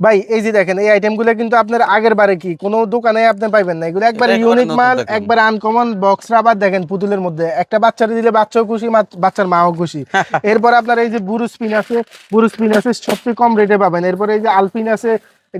ভাই এই যে দেখেন এই আইটেমগুলো কিন্তু আপনার আগের বারে কি? কোনো দোকানে আপনি পাইবেন না। এগুলো একবার ইউনিক মাল একবার আনকমন বক্স রাবার দেখেন পুতুলের মধ্যে। একটা বাচ্চারে দিলে বাচ্চাও খুশি বাচ্চার মাও খুশি। এরপর আপনার এই যে বুরু স্পিন আছে বুরু স্পিন আছে সবচেয়ে কম রেটে পাবেন। এরপর এই যে আলপিন আছে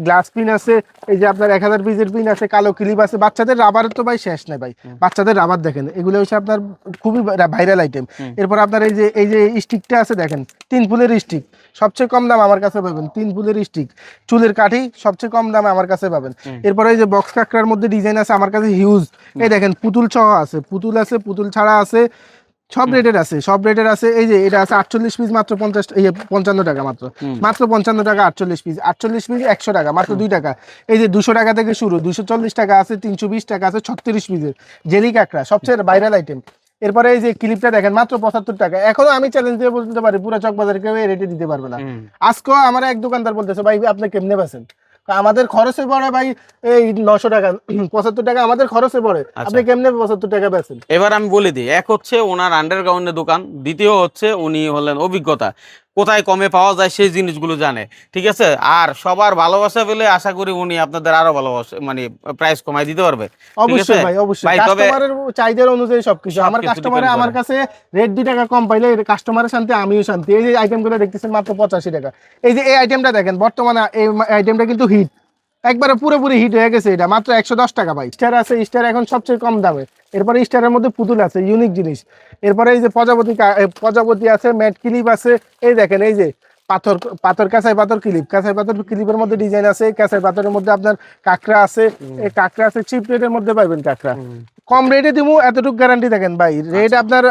গ্লাস পিন আছে এই যে আপনার এক হাজার পিসের পিন আছে কালো ক্লিপ আছে বাচ্চাদের রাবারের তো ভাই শেষ নেই ভাই। বাচ্চাদের রাবার দেখেন এগুলো হচ্ছে আপনার খুবই ভাইরাল আইটেম এরপর আপনার এই যে এই যে স্টিকটা আছে দেখেন তিন ফুলের স্টিক সবচেয়ে কম দাম আমার কাছে পাবেন তিন ফুলের স্টিক চুলের কাঠি সবচেয়ে কম দামে আমার কাছে পাবেন। এরপরে এই যে বক্স কাঁকড়ার মধ্যে ডিজাইন আছে আমার কাছে হিউজ এই দেখেন পুতুল সহ আছে পুতুল আছে পুতুল ছাড়া আছে। সব রেটের আছে সব রেটের আছে এই যে এটা আছে আটচল্লিশ পিস মাত্র পঞ্চাশ এই পঞ্চান্ন টাকা মাত্র। মাত্র পঞ্চান্ন টাকা আটচল্লিশ পিস আটচল্লিশ পিস একশো টাকা মাত্র দুই টাকা। এই যে দুশো টাকা থেকে শুরু দুশো চল্লিশ টাকা আছে তিনশো বিশ টাকা আছে ছত্রিশ পিসের জেলি কাঁকড়া সবচেয়ে ভাইরাল আইটেম এরপরে এই যে ক্লিপটা দেখেন মাত্র পঁচাত্তর টাকা। এখনও আমি চ্যালেঞ্জ দিয়ে বলতে পারি পুরো চকবাজার কেউ রেটে দিতে পারবে না। আজকেও আমার এক দোকানদার বলতেছে ভাই আপনি কেমনে বেছেন আমাদের খরচে পড়ে ভাই এই নশো টাকা পঁচাত্তর টাকা আমাদের খরচে পড়ে। আপনি কেমনে পঁচাত্তর টাকা বেছেন এবার আমি বলে দিই এক হচ্ছে ওনার আন্ডারগ্রাউন্ডের দোকান দ্বিতীয় হচ্ছে উনি হলেন অভিজ্ঞতা। কোথায় কমে পাওয়া যায় সেই জিনিসগুলো জানে ঠিক আছে? আর সবার ভালোবাসা পেলে আশা করি উনি আপনাদের আরও ভালোবাসা মানে প্রাইস কমাই দিতে পারবে অবশ্যই ভাই অবশ্যই। ভাই, কাস্টমারের চাহিদার অনুযায়ী সবকিছু। আমার কাস্টমারে আমার কাছে রেট টাকা কম পাইলে কাস্টমারের শান্তি আমিও শান্তি। এই যে আইটেমগুলো দেখতেছেন মাত্র পঁচাশি টাকা। এই যে এই আইটেমটা দেখেন বর্তমানে এই আইটেমটা কিন্তু হিট একবারে পুরোপুরি হিট হয়ে গেছে এটা মাত্র একশো দশ টাকা পাই স্টার আছে স্টার এখন সবচেয়ে কম দামে। এরপরে স্টারের মধ্যে পুতুল আছে ইউনিক জিনিস। এরপরে এই যে প্রজাপতি প্রজাপতি আছে ম্যাট ক্লিপ আছে এই দেখেন এই যে পাথর পাথর কাঁচাই পাথর ক্লিপ কাঁচাই পাথর ক্লিপের মধ্যে ডিজাইন আছে কাঁচাই পাথরের মধ্যে আপনার কাঁকড়া আছে এই কাঁকড়া আছে চিপ রেটের মধ্যে পাইবেন কাঁকড়া। কম রেটে দিব এতটুকু গ্যারান্টি দেখেন ভাই। রেট আপনার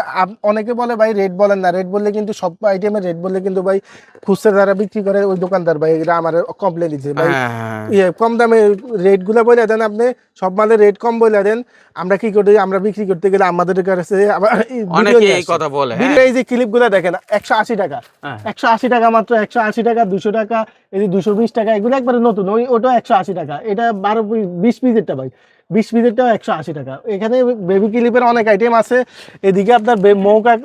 অনেকে বলে ভাই রেট বলেন না। রেট বললে কিন্তু সব আইটেমের রেট বললে কিন্তু ভাই খুচরা যারা বিক্রি করে ওই দোকানদার ভাই এরা আমার কমপ্লেন দিচ্ছে। ভাই হ্যাঁ, ইয়ে কম দামে রেটগুলা বলে দেন আপনি সব মালের রেট কম বলে দেন। আমরা কি করি? আমরা বিক্রি করতে গেলে আমাদের কাছে আবার। কথা বলে হ্যাঁ। এই যে ক্লিপগুলা দেখেন একশো আশি টাকা। হ্যাঁ। একশো আশি টাকা মাত্র একশো আশি টাকা দুশো টাকা এই যে দুশো বিশ টাকা এগুলো একবারে নতুন ওই ওটা একশো আশি টাকা। এটা বারো বিশ পিসেরটা ভাই। বিশ পিসেরটাও একশো আশি টাকা। এখানে বেবি ক্লিপের অনেক আইটেম আছে। এদিকে আপনার বে-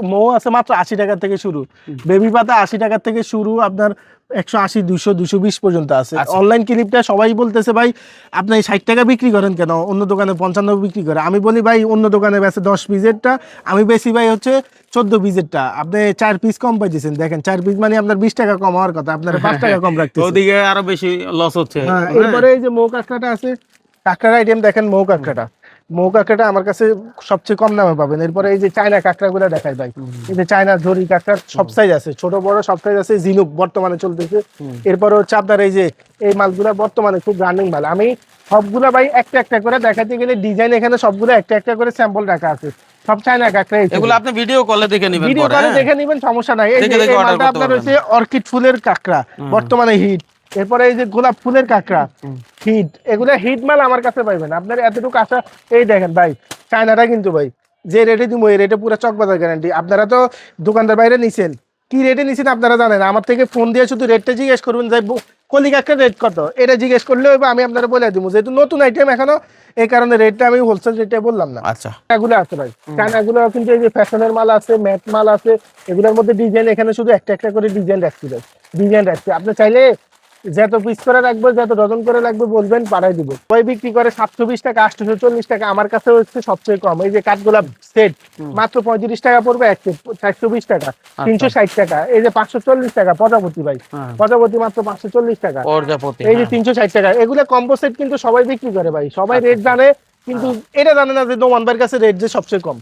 মৌ আছে মাত্র আশি টাকা থেকে শুরু। বেবি পাতা আশি টাকা থেকে শুরু আপনার একশো আশি দুশো দুশো বিশ পর্যন্ত আছে। আচ্ছা। অনলাইন ক্লিপটা সবাই বলতেছে ভাই আপনি ষাট টাকা বিক্রি করেন কেন? অন্য দোকানে পঞ্চান্ন বিক্রি করে। আমি বলি ভাই অন্য দোকানে বেছে দশ পিসেরটা আমি বেশি ভাই হচ্ছে চোদ্দ পিসেরটা। আপনি চার পিস কম পাইতেছেন দেখেন চার পিস মানে আপনার বিশ টাকা কম হওয়ার কথা আপনার পাঁচ টাকা কম রাখতে ওদিকে আরও বেশি লস হচ্ছে। হ্যাঁ। এরপরে এই যে মৌ কাঁকড়াটা আছে কাঁকড়ার আইটেম দেখেন মৌ কাঁকড়াটা। মৌ কাঁকড়াটা আমার কাছে সবচেয়ে কম দামে পাবেন। এরপরে এই যে চায়না কাঁকড়াগুলো দেখাই ভাই। এই যে চায়না ঝরি কাঁকড়ার সব সাইজ আছে ছোট বড় সব সাইজ আছে জিনুক বর্তমানে চলতেছে। এরপরে হচ্ছে আপনার এই যে এই মালগুলা বর্তমানে খুব রানিং মাল। আমি সবগুলা ভাই একটা একটা করে দেখাতে গেলে ডিজাইন এখানে সবগুলো একটা একটা করে স্যাম্পল রাখা আছে। সব চায়না কাঁকড়া এগুলো আপনি ভিডিও কলে দেখে নেবেন ভিডিও হ্যাঁ? দেখে নিবেন সমস্যা নাই। এই মালটা আপনার অর্কিড ফুলের কাঁকড়া বর্তমানে হিট এরপরে এই যে গোলাপ ফুলের কাঁকড়া হিট এগুলা হিট মাল আমার কাছে পাইবেন। আপনার এতটুকু আশা এই দেখেন ভাই চায়নাটা কিন্তু ভাই যে রেটে দিব এই রেটে পুরো চকবাজার গ্যারান্টি আপনারা তো দোকানদার বাইরে নিছেন। কি রেটে নিছেন আপনারা জানেন? আমার থেকে ফোন দিয়ে শুধু রেটটা জিজ্ঞেস করবেন যে ব- কলি কাঁকড়ার রেট কত? এটা জিজ্ঞেস করলে আমি আপনারা বলে দিব যেহেতু নতুন আইটেম এখনও এই কারণে রেটটা আমি হোলসেল রেটে বললাম না। আচ্ছা। এগুলো আছে ভাই। চায়নাগুলো কিন্তু এই যে ফ্যাশনের মাল আছে ম্যাট মাল আছে এগুলোর মধ্যে ডিজাইন এখানে শুধু একটা একটা করে ডিজাইন রাখছি ভাই। ডিজাইন রাখছি। আপনি চাইলে যত পিস করে রাখব যত ডজন করে লাগবে বলবেন পাঠাই দিব। ওই বিক্রি করে সাতশো বিশ টাকা আটশো চল্লিশ টাকা আমার কাছে হচ্ছে সবচেয়ে কম। এই যে কাঠগোলাপ সেট মাত্র পঁয়ত্রিশ টাকা পড়বে এক সেট চারশো বিশ টাকা তিনশো ষাট টাকা। এই যে পাঁচশো চল্লিশ টাকা প্রজাপতি ভাই। হ্যাঁ। প্রজাপতি মাত্র পাঁচশো চল্লিশ টাকা। এই যে হ্যাঁ। তিনশো ষাট টাকা। এগুলো কম্বো সেট কিন্তু সবাই বিক্রি করে ভাই। সবাই রেট জানে কিন্তু এটা জানে না যে নোমানবার কাছে রেট যে সবচেয়ে কম।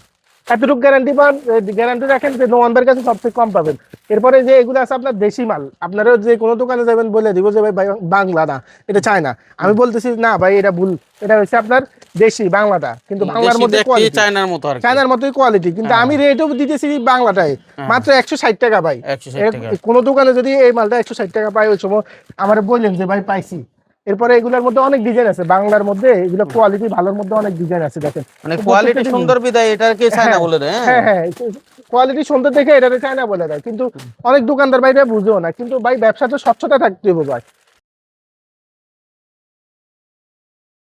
এতটুকু গ্যারান্টি পান গ্যারান্টি রাখেন যে নোমানবার কাছে সবচেয়ে কম পাবেন। এরপরে যে এগুলো আছে আপনার দেশি মাল আপনারা যে কোনো দোকানে যাবেন বলে দিব যে ভাই বাংলা না এটা চায়না। আমি বলতেছি না ভাই এটা ভুল এটা হচ্ছে আপনার দেশি বাংলাটা কিন্তু বাংলার মধ্যে চায়নার মতো চায়নার মতোই কোয়ালিটি কিন্তু আমি রেটও দিতেছি বাংলাটাই মাত্র একশো ষাট টাকা ভাই। 160 কোনো দোকানে যদি এই মালটা একশো ষাট টাকা পাই ওই সময় আমার বললেন যে ভাই পাইছি। এরপরে এগুলোর মধ্যে অনেক ডিজাইন আছে। বাংলার মধ্যে এগুলো কোয়ালিটি ভালোর মধ্যে অনেক ডিজাইন আছে দেখেন। মানে কোয়ালিটি সুন্দর বিদায় এটাকে চায়না বলে দেয়? হ্যাঁ হ্যাঁ কোয়ালিটি সুন্দর দেখে এটাকে চায়না বলে দেয়। কিন্তু অনেক দোকানদার ভাই এটা বুঝেও না। কিন্তু ভাই ব্যবসাতে স্বচ্ছতা থাকতে হবে ভাই।